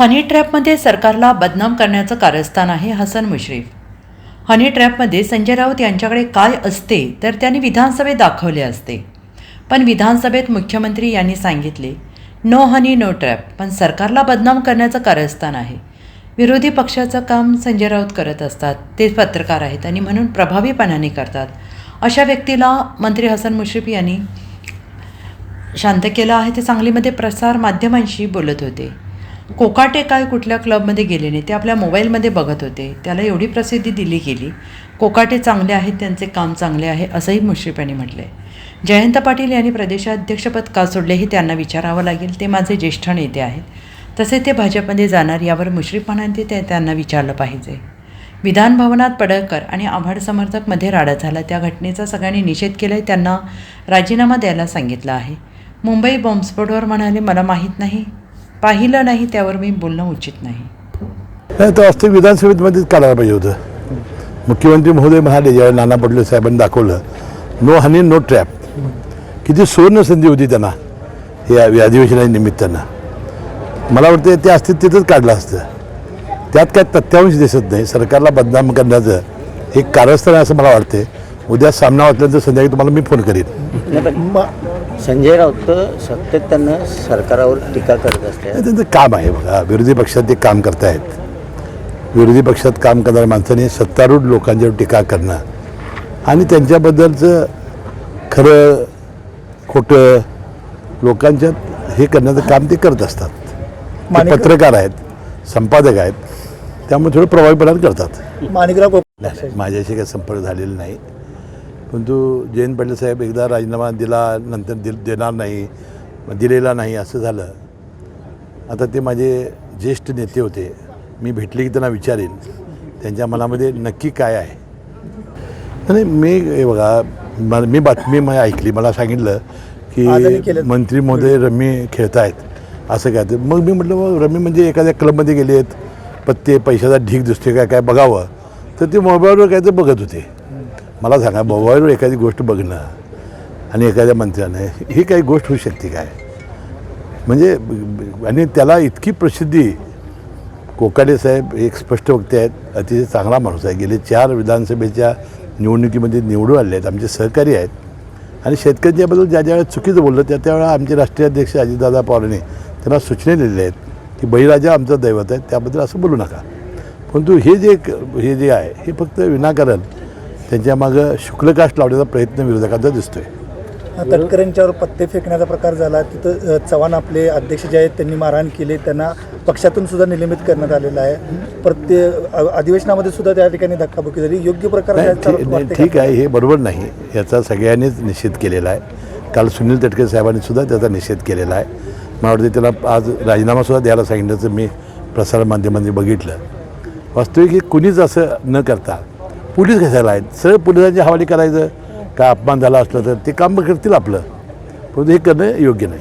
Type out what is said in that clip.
हनी ट्रॅपमध्ये सरकारला बदनाम करण्याचं कारस्थान आहे हसन मुश्रीफ. हनी ट्रॅपमध्ये संजय राऊत यांच्याकडे काय असते तर त्यांनी विधानसभेत दाखवले असते. पण विधानसभेत मुख्यमंत्री यांनी सांगितले नो हनी नो ट्रॅप. पण सरकारला बदनाम करण्याचं कारस्थान आहे. विरोधी पक्षाचं काम संजय राऊत करत असतात. ते पत्रकार आहेत आणि म्हणून प्रभावीपणाने करतात. अशा व्यक्तीला मंत्री हसन मुश्रीफ यांनी शांत केलं आहे. ते सांगलीमध्ये प्रसार माध्यमांशी बोलत होते. कोकाटे काय कुठल्या क्लबमध्ये गेले नाही ते आपल्या मोबाईलमध्ये बघत होते. त्याला एवढी प्रसिद्धी दिली गेली. कोकाटे चांगले आहेत त्यांचे काम चांगले आहे असंही मुश्रीफ यांनी म्हटलं आहे जयंत पाटील यांनी प्रदेशाध्यक्षपद का सोडले हे त्यांना विचारावं लागेल ते माझे ज्येष्ठ नेते आहेत. तसे ते भाजपमध्ये जाणार यावर मुश्रीफ म्हणाले ते त्यांना विचारलं पाहिजे. विधान भवनात पडळकर आणि आव्हाड समर्थकमध्ये राडा झाला. त्या घटनेचा सगळ्यांनी निषेध केला आहे त्यांना राजीनामा द्यायला सांगितलं आहे. मुंबई बॉम्बस्फोटवर म्हणाले मला माहीत नाही. पाहिलं नाही त्यावर मी बोलणं उचित नाही. नाही तो वास्तविक विधानसभेमध्येच काढायला पाहिजे होतं. मुख्यमंत्री महोदय म्हणाले ज्यावेळी नाना पटोले साहेबांनी दाखवलं नो हनी नो ट्रॅप. किती सुवर्ण संधी होती त्यांना या या अधिवेशनाच्या निमित्तानं. मला वाटतं ते असते तिथंच काढलं असतं. त्यात काय तथ्यांश दिसत नाही. सरकारला बदनाम करण्याचं एक कारस्थान आहे असं मला वाटते उद्या सामना वाटल्यानंतर संध्याकाळी तुम्हाला मी फोन करीन. नाही पण संजय राऊत सातत्यानं सरकारावर टीका करत असते हे त्यांचं काम आहे बघा. विरोधी पक्षात ते काम करतायत. विरोधी पक्षात काम करणाऱ्या माणसाने सत्तारूढ लोकांच्यावर टीका करणं आणि त्यांच्याबद्दलचं खरं खोटं लोकांच्यात हे करण्याचं काम ते करत असतात. ते माणिक- पत्रकार आहेत संपादक आहेत त्यामुळे थोडं प्रभावीपणाने करतात. माणिकराव गोप नाही माझ्याशी काही संपर्क झालेला नाही. परंतु जयंत पाटील साहेब एकदा राजीनामा दिला नंतर दिल देणार नाही दिलेला नाही असं झालं. आता ते माझे ज्येष्ठ नेते होते. मी भेटले की त्यांना विचारेन. त्यांच्या मनामध्ये नक्की काय आहे? नाही मी हे बघा मला मी बातमी मला ऐकली. मला सांगितलं की. मंत्री महोदय रमी खेळतायत. असं काय मग मी म्हटलं मग रमी म्हणजे एखाद्या क्लबमध्ये गेले आहेत पत्ते पैशाचा ढीक दिसतोय काय काय बघावं. तर ते मोबाईलवर काय ते बघत होते. मला सांगा मोबाईलवर एखादी गोष्ट बघणं आणि एखाद्या मंत्र्यानं ही काही गोष्ट होऊ शकते काय? म्हणजे आणि त्याला इतकी प्रसिद्धी कोकाडे साहेब एक स्पष्ट वक्ते आहेत अतिशय चांगला माणूस आहे. गेले चार विधानसभेच्या निवडणुकीमध्ये निवडून आले आहेत आमचे सहकारी आहेत. आणि शेतकऱ्यांच्याबद्दल ज्या ज्या वेळेला चुकीचं बोललं त्या त्यावेळेला आमचे राष्ट्रीय अध्यक्ष अजितदादा पवारांनी त्यांना सूचना दिलेल्या आहेत की बळीराजा आमचं दैवत आहे त्याबद्दल असं बोलू नका. परंतु हे जे हे जे आहे हे फक्त विनाकारण त्यांच्या मागं शुक्लकाष्ट लावण्याचा प्रयत्न विरोधकांचा दिसतोय. तटकऱ्यांच्यावर पत्ते फेकण्याचा प्रकार झाला. तिथं चव्हाण आपले अध्यक्ष जे आहेत त्यांनी मारहाण केले. त्यांना पक्षातून सुद्धा निलंबित करण्यात आलेलं आहे. प्रत्येक अ, अधिवेशनामध्ये सुद्धा त्या ठिकाणी धक्काबुक्की झाली. योग्य प्रकार ठीक आहे हे बरोबर नाही. याचा सगळ्यांनीच निषेध केलेला आहे. काल सुनील तटकरे साहेबांनी सुद्धा त्याचा निषेध केलेला आहे. मला वाटतं त्याला आज राजीनामासुद्धा द्यायला सांगितल्याचं मी प्रसारमाध्यमांनी बघितलं. वास्तविक हे कुणीच असं न करता पोलीस कशाला आहेत. सरळ पोलिसांच्या हवाली करायचं. काय अपमान झाला असलं तर ते काम करतील आपलं. परंतु हे करणं योग्य नाही.